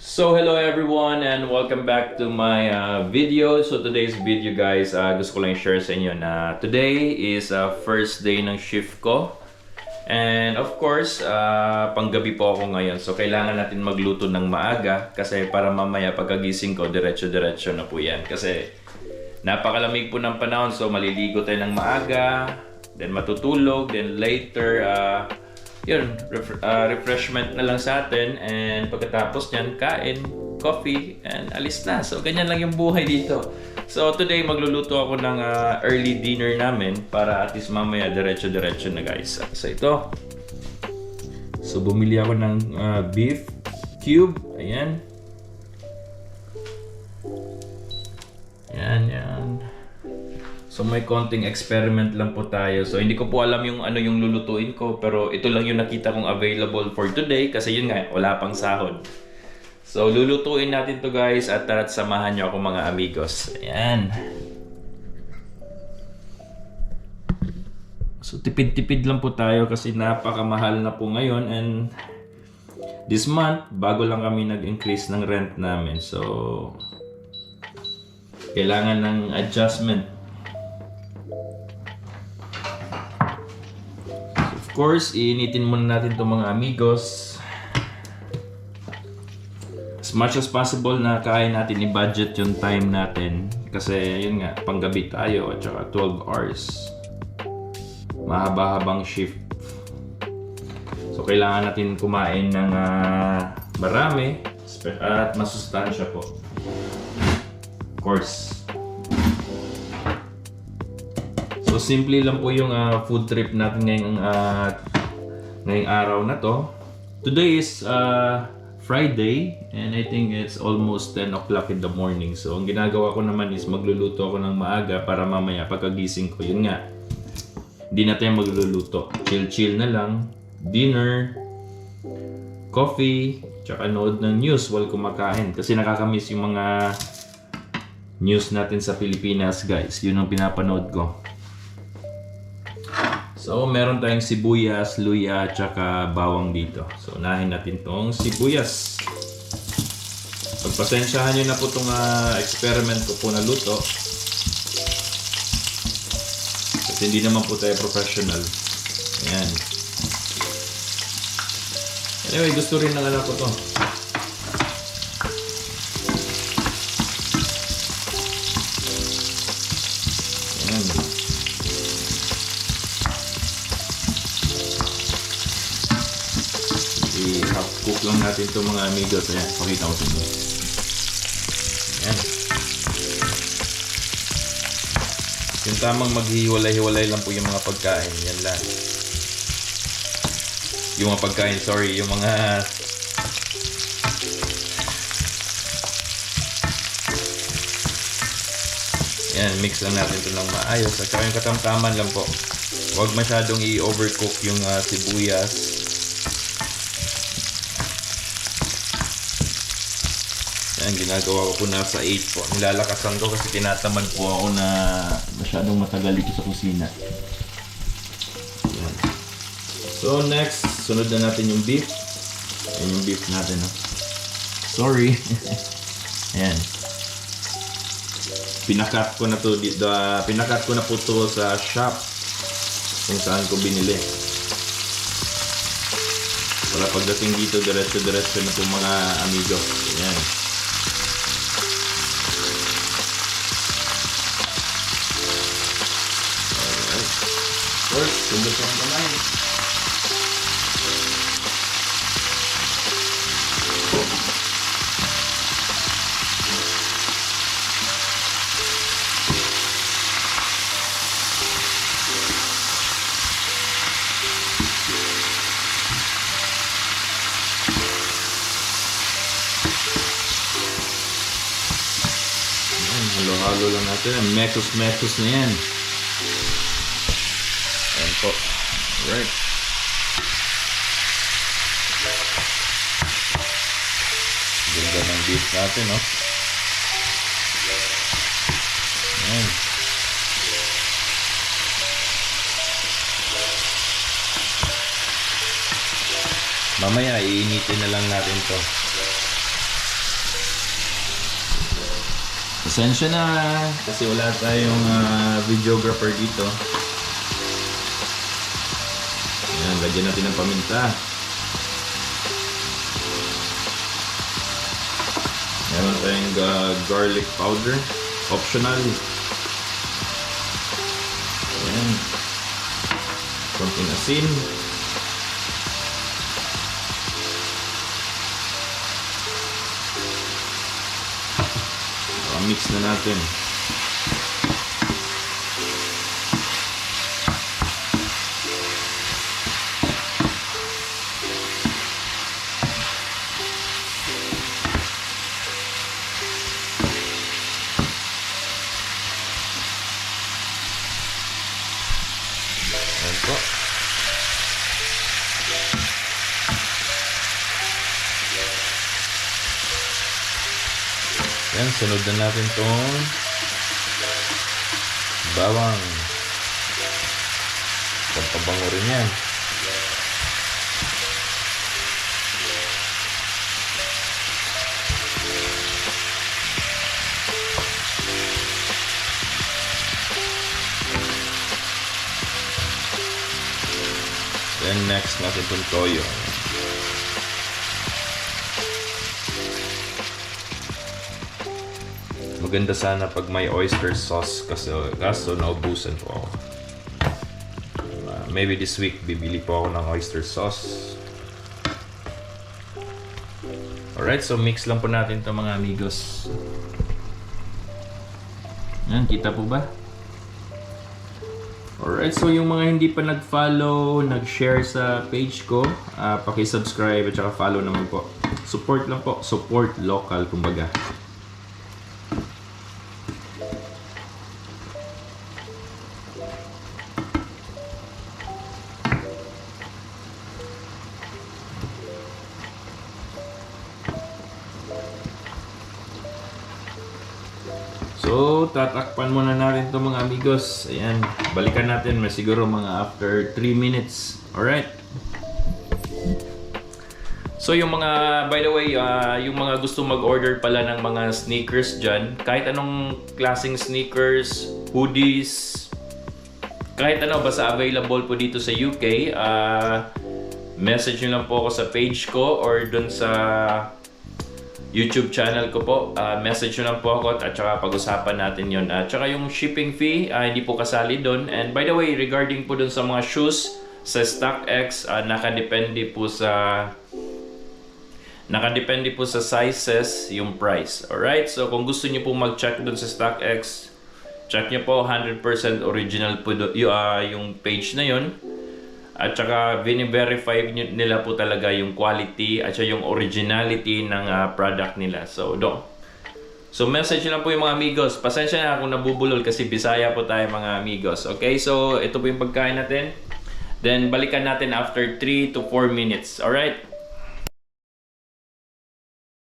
So hello everyone and welcome back to my uh, video. So today's video guys, uh, gusto ko lang i-share sa inyo na today is uh, first day ng shift ko. And of course, uh, panggabi po ako ngayon. So kailangan natin magluto ng maaga kasi para mamaya pagkagising ko, diretso-diretso na po yan. Kasi napakalamig po ng panahon so maliligo tayo ng maaga, then matutulog, then later uh, yun, ref- uh, refreshment na lang sa atin and pagkatapos niyan, kain, coffee, and alis na. So, ganyan lang yung buhay dito. So, today magluluto ako ng uh, early dinner namin para at least mamaya diretso-diretso na guys. So, ito. So, bumili ako ng uh, beef cube. Ayan. So may konting experiment lang po tayo. So hindi ko po alam yung ano yung lulutuin ko pero ito lang yung nakita kong available for today kasi yun nga wala pang sahod. So lulutuin natin to guys at tara't samahan nyo ako mga amigos. Ayan. So tipid-tipid lang po tayo kasi napakamahal na po ngayon and this month bago lang kami nag-increase ng rent namin. So kailangan ng adjustment course, iinitin muna natin itong mga amigos. As much as possible na kaya natin i-budget yung time natin. Kasi yun nga, panggabi tayo at saka 12 hours. Mahaba-habang shift. So kailangan natin kumain ng ah, marami at masustansya po. Of course. So simple lang po yung ah, food trip natin ngayong ah, ngayong araw na to. Today is ah, Friday and I think it's almost 10 o'clock in the morning. So ang ginagawa ko naman is magluluto ako ng maaga para mamaya pagkagising ko. Yun nga, hindi na tayo magluluto. Chill-chill na lang. Dinner, coffee, tsaka nood ng news while kumakain. Kasi nakakamiss yung mga news natin sa Pilipinas guys. Yun ang pinapanood ko. So, meron tayong sibuyas, luya, tsaka bawang dito. So, unahin natin tong sibuyas. Pagpasensyahan nyo na po itong ah, experiment ko po na luto. Kasi hindi naman po tayo professional. Ayan. Anyway, gusto rin ng anak ko to. Ayan. I-half cook lang natin itong mga amigos. Ayan, pakita ko sa inyo. Ayan. Yung tamang maghihiwalay-hiwalay lang po yung mga pagkain. Yan lang. Yung mga pagkain, sorry. Yung mga... Yan, mix lang natin ito ng maayos. At saka yung katamtaman lang po. Huwag masyadong i-overcook yung ah, sibuyas. Yan, ginagawa ko po nasa 8 po. Nilalakasan ko kasi tinatamad po ako na masyadong matagal dito sa kusina. Yan. So next, sunod na natin yung beef. Yan yung beef natin. No? Sorry. Ayan. Pinakat ko na to dito. pinakat ko na po to sa shop kung saan ko binili. Para pagdating dito, diretso-diretso na po mga amigo. Ayan. First, tundot ang kamay. Halo-halo lang natin. Metos-metos na yan. Po. Alright. Ganda ng beef natin, no? Ayan. Mamaya, iinitin na lang natin to. Pasensya na kasi wala tayong ah, videographer dito. Lagyan natin ng paminta. Meron tayong ah, garlic powder. Optional. Ayan. Konting asin. Mix na natin. Yan, sunod na natin tong bawang. Pampabango rin yan. Then next natin itong toyo. Maganda sana pag may oyster sauce kasi kaso naubusan po ako. Uh, maybe this week bibili po ako ng oyster sauce. Alright, so mix lang po natin to mga amigos. Yan, kita po ba? Alright, so yung mga hindi pa nag-follow, nag-share sa page ko, uh, paki-subscribe at saka follow naman po. Support lang po, support local kumbaga. So, tatakpan muna natin to mga amigos. Ayan, balikan natin may siguro mga after 3 minutes. Alright. So yung mga, by the way, ah, yung mga gusto mag-order pala ng mga sneakers dyan, kahit anong klaseng sneakers, hoodies, kahit ano, basta available po dito sa UK, ah, message nyo lang po ako sa page ko or dun sa YouTube channel ko po. Ah, message nyo lang po ako at saka pag-usapan natin yon. At saka yung shipping fee, ah, hindi po kasali doon. And by the way, regarding po dun sa mga shoes, sa StockX, ah, nakadepende po sa nakadepende po sa sizes yung price. Alright? So kung gusto niyo po mag-check doon sa StockX, check niyo po 100% original po do, ah, yung page na yon. At saka nyo- nila po talaga yung quality at saka yung originality ng ah, product nila. So, do. So, message lang po yung mga amigos. Pasensya na kung nabubulol kasi Bisaya po tayo mga amigos. Okay? So, ito po yung pagkain natin. Then, balikan natin after 3 to 4 minutes. Alright?